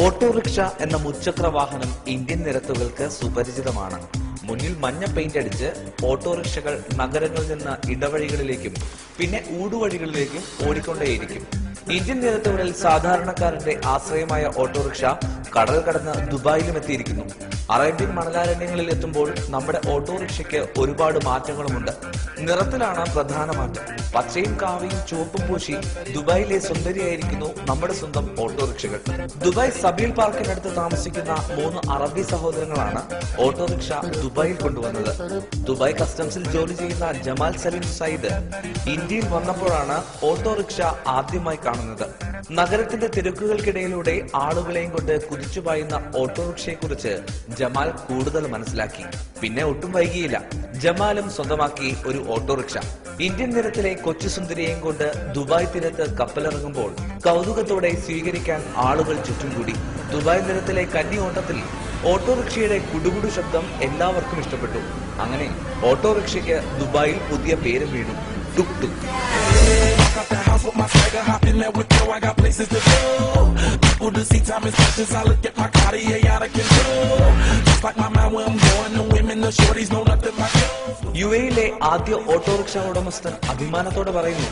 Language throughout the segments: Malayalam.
ഓട്ടോറിക്ഷ എന്ന മുച്ചക്ര വാഹനം ഇന്ത്യൻ നിരത്തുകൾക്ക് സുപരിചിതമാണ്. മുന്നിൽ മഞ്ഞ പെയിന്റ് അടിച്ച് ഓട്ടോറിക്ഷകൾ നഗരങ്ങളിൽ നിന്ന് ഇടവഴികളിലേക്കും പിന്നെ ഊടുവഴികളിലേക്കും ഓടിക്കൊണ്ടേയിരിക്കും. ഇന്ത്യൻ നിരത്തുകളിൽ സാധാരണക്കാരന്റെ ആശ്രയമായ ഓട്ടോറിക്ഷ കടൽ കടന്ന് ദുബായിലും എത്തിയിരിക്കുന്നു. അറേബ്യൻ മണലാരണ്യങ്ങളിൽ എത്തുമ്പോൾ നമ്മുടെ ഓട്ടോറിക്ഷയ്ക്ക് ഒരുപാട് മാറ്റങ്ങളുമുണ്ട്. നിറത്തിലാണ് പ്രധാന മാറ്റം. പച്ചയും കാവയും ചുവപ്പും പൂശി ദുബായിലെ സുന്ദരിയായിരിക്കുന്നു നമ്മുടെ സ്വന്തം ഓട്ടോറിക്ഷകൾ. ദുബായ് സബീൽ പാർക്കിനടുത്ത് താമസിക്കുന്ന മൂന്ന് അറബി സഹോദരങ്ങളാണ് ഓട്ടോറിക്ഷ ദുബായിൽ കൊണ്ടുവന്നത്. ദുബായ് കസ്റ്റംസിൽ ജോലി ചെയ്യുന്ന ജമാൽ സലീം സയ്യിദ് ഇന്ത്യയിൽ വന്നപ്പോഴാണ് ഓട്ടോറിക്ഷ ആദ്യമായി കാണുന്നത്. നഗരത്തിന്റെ തിരക്കുകൾക്കിടയിലൂടെ ആളുകളെയും കൊണ്ട് കുതിച്ചു പായുന്ന ഓട്ടോറിക്ഷയെ കുറിച്ച് ജമാൽ കൂടുതൽ മനസ്സിലാക്കി. പിന്നെ ഒട്ടും വൈകിയില്ല. ജമാലും സ്വന്തമാക്കി ഒരു ഓട്ടോറിക്ഷ. ഇന്ത്യൻ നിരത്തിലെ കൊച്ചു സുന്ദരിയെയും കൊണ്ട് ദുബായ് തീരത്ത് കപ്പലിറങ്ങുമ്പോൾ കൗതുകത്തോടെ സ്വീകരിക്കാൻ ആളുകൾ ചുറ്റും കൂടി. ദുബായ് നിരത്തിലെ കന്നി ഓട്ടത്തിൽ ഓട്ടോറിക്ഷയുടെ കുടുകുടു ശബ്ദം എല്ലാവർക്കും ഇഷ്ടപ്പെട്ടു. അങ്ങനെ ഓട്ടോറിക്ഷയ്ക്ക് ദുബായിൽ പുതിയ പേരും വീണു. Tuk tuk. People to see, time is precious, I look at my Cartier out of control. Just like my mind where I'm going, the women, the shorties know nothing like U എയിലെ ആദ്യ ഓട്ടോറിക്ഷ ഉടമസ്ഥൻ അഭിമാനത്തോടെ പറയുന്നു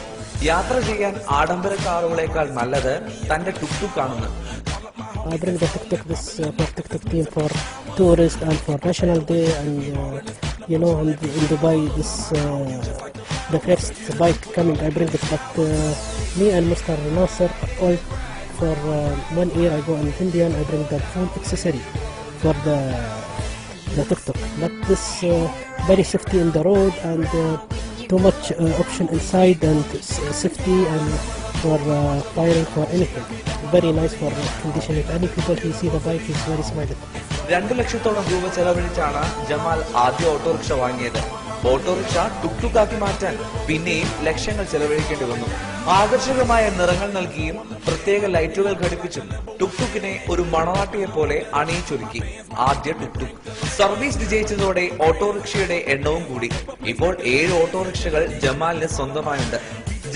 യാത്ര ചെയ്യാൻ ആഡംബര കാറുകളേക്കാൾ നല്ലത് തന്റെ ടുക് ടുക് ആണെന്ന് I bring the tuk tuk this uh, for tuk tuk team for tourist and for national day and uh, you know in, in Dubai this uh, the first bike coming I bring it but uh, me and Mr. Nasser all for uh, one year I go in India and I bring the full accessory for the the tuk tuk but this uh, very safety in the road and uh, too much uh, option inside and s- safety and for uh, firing for anything. Very nice for condition. If any people he see the bike, he's very smiling. രണ്ടു ലക്ഷത്തോളം രൂപ ചെലവഴിച്ചാണ് ജമാൽ ആദ്യ ഓട്ടോറിക്ഷ വാങ്ങിയത് ഓട്ടോറിക്ഷ ടുക്ടുക്കാക്കി മാറ്റാൻ പിന്നെയും ലക്ഷങ്ങൾ ചെലവഴിക്കേണ്ടി വന്നു. ആകർഷകമായ നിറങ്ങൾ നൽകിയും പ്രത്യേക ലൈറ്റുകൾ ഘടിപ്പിച്ചും ടുക്ടുക്കിനെ ഒരു മണവാട്ടിയെ പോലെ അണിയിച്ചൊരുക്കി. ആദ്യ ടുക് ടുക് സർവീസ് വിജയിച്ചതോടെ ഓട്ടോറിക്ഷയുടെ എണ്ണവും കൂടി. ഇപ്പോൾ ഏഴ് ഓട്ടോറിക്ഷകൾ ജമാലിന് സ്വന്തമായുണ്ട്.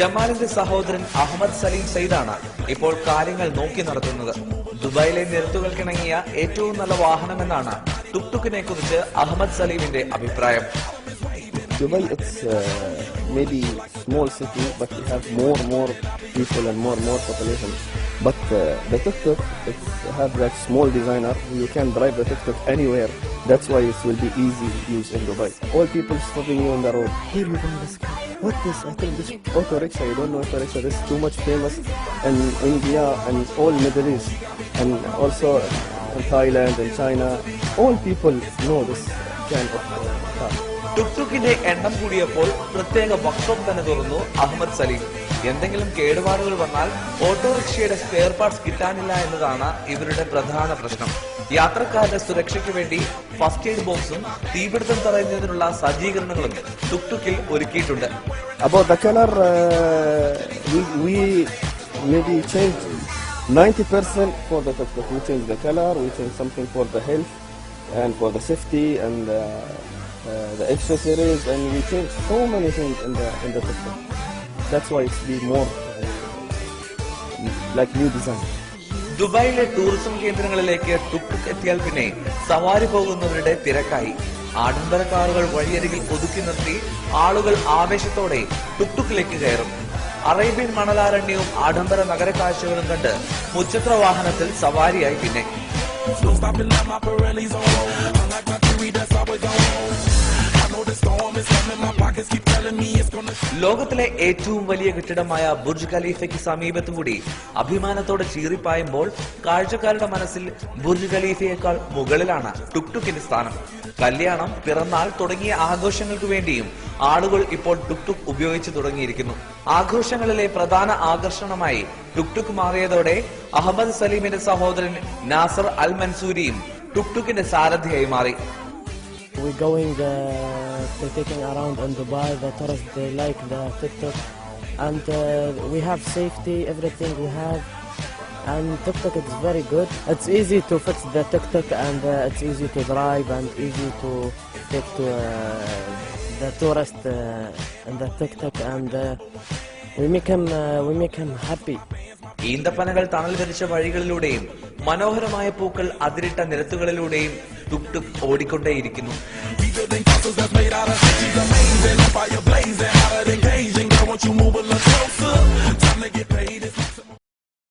ജമാലിന്റെ സഹോദരൻ അഹമ്മദ് സലീം സയ്യിദാണ് ഇപ്പോൾ കാര്യങ്ങൾ നോക്കി നടത്തുന്നത്. ദുബായിലെ നിരത്തുകൾക്കിണങ്ങിയ ഏറ്റവും നല്ല വാഹനമെന്നാണ് ടുക്ടുക്കിനെ കുറിച്ച് അഹമ്മദ് സലീമിന്റെ അഭിപ്രായം. Dubai, it's uh, maybe small city, but we have more and more people and more and more population. But uh, the tuk-tuk, it have that small designer. You can drive the tuk-tuk anywhere. That's why it will be easy to use in Dubai. All people stopping you on the road. Here you go, this car. What this? I think this auto rickshaw. You don't know auto rickshaw. This is too much famous in India and all Middle East, and also in Thailand and China. All people know this kind of car. Tuk ടുക്കിന്റെ എണ്ണം കൂടിയപ്പോൾ പ്രത്യേക വർക്ക്ഷോപ്പ് തന്നെ തുറന്നു അഹമ്മദ് സലീം. എന്തെങ്കിലും കേടുപാടുകൾ വന്നാൽ ഓട്ടോറിക്ഷയുടെ സ്പെയർ പാർട്സ് കിട്ടാനില്ല എന്നതാണ് ഇവരുടെ പ്രധാന പ്രശ്നം. യാത്രക്കാരുടെ സുരക്ഷയ്ക്ക് വേണ്ടി ഫസ്റ്റ് എയ്ഡ് ബോക്സും തീപിടുത്തം തടയുന്നതിനുള്ള സജ്ജീകരണങ്ങളും ടുക്ടുക്കിൽ ഒരുക്കിയിട്ടുണ്ട്. About the color, uh, we, we maybe change 90% for the tuk-tuk. We change the color, we change something for the health and for the safety and uh, uh, the accessories, and we change so many things in the in the tuk-tuk. That's why it's be more uh, like new design. ദുബായിലെ ടൂറിസം കേന്ദ്രങ്ങളിലേക്ക് ടുക് ടുക് എത്തിയാൽ പിന്നെ സവാരി പോകുന്നവരുടെ തിരക്കായി. ആഡംബര കാറുകൾ വഴിയരികിൽ ഒതുക്കി നിർത്തി ആളുകൾ ആവേശത്തോടെ ടുക്ടുക്കിലേക്ക് കയറും. അറേബ്യൻ മണലാരണ്യവും ആഡംബര നഗര കാഴ്ചകളും കണ്ട് മുച്ചക്ര വാഹനത്തിൽ സവാരിയായി പിന്നെ. ലോകത്തിലെ ഏറ്റവും വലിയ കെട്ടിടമായ ബുർജ് ഖലീഫയ്ക്ക് സമീപത്തും കൂടി അഭിമാനത്തോടെ ചീറിപ്പായുമ്പോൾ കാഴ്ചക്കാരുടെ മനസ്സിൽ ബുർജ് ഖലീഫയേക്കാൾ മുകളിലാണ് ടുക്ടുക്കിന്റെ സ്ഥാനം. കല്യാണം പിറന്നാൾ തുടങ്ങിയ ആഘോഷങ്ങൾക്ക് വേണ്ടിയും ആളുകൾ ഇപ്പോൾ ടുക്ടുക് ടുക് ഉപയോഗിച്ചു തുടങ്ങിയിരിക്കുന്നു. ആഘോഷങ്ങളിലെ പ്രധാന ആകർഷണമായി ടുക് ടുക് മാറിയതോടെ അഹമ്മദ് സലീമിന്റെ സഹോദരൻ നാസർ അൽ മൻസൂരിയും ടുക്ടുക്കിന്റെ സാരഥിയായി മാറി. We're going uh, to taking around in Dubai. The tourists they like the tuk. and uh, we have safety, everything we have. And tuk-tuk is very good. It's easy to fix the tuk-tuk and uh, it's easy to drive and easy to take to uh, the tourist uh, in the tuk-tuk and uh, we make him uh, we make him happy. ഈന്തപ്പനകൾ തണൽ ധരിച്ച വഴികളിലൂടെയും മനോഹരമായ പൂക്കൾ അതിരിട്ട നിരത്തുകളിലൂടെയും ടുപ് ടുപ് ഓടിക്കൊണ്ടേയിരിക്കുന്നു She's amazing, fire blazing, hotter than Cajun. Girl, won't you move a little closer? Time to get paid.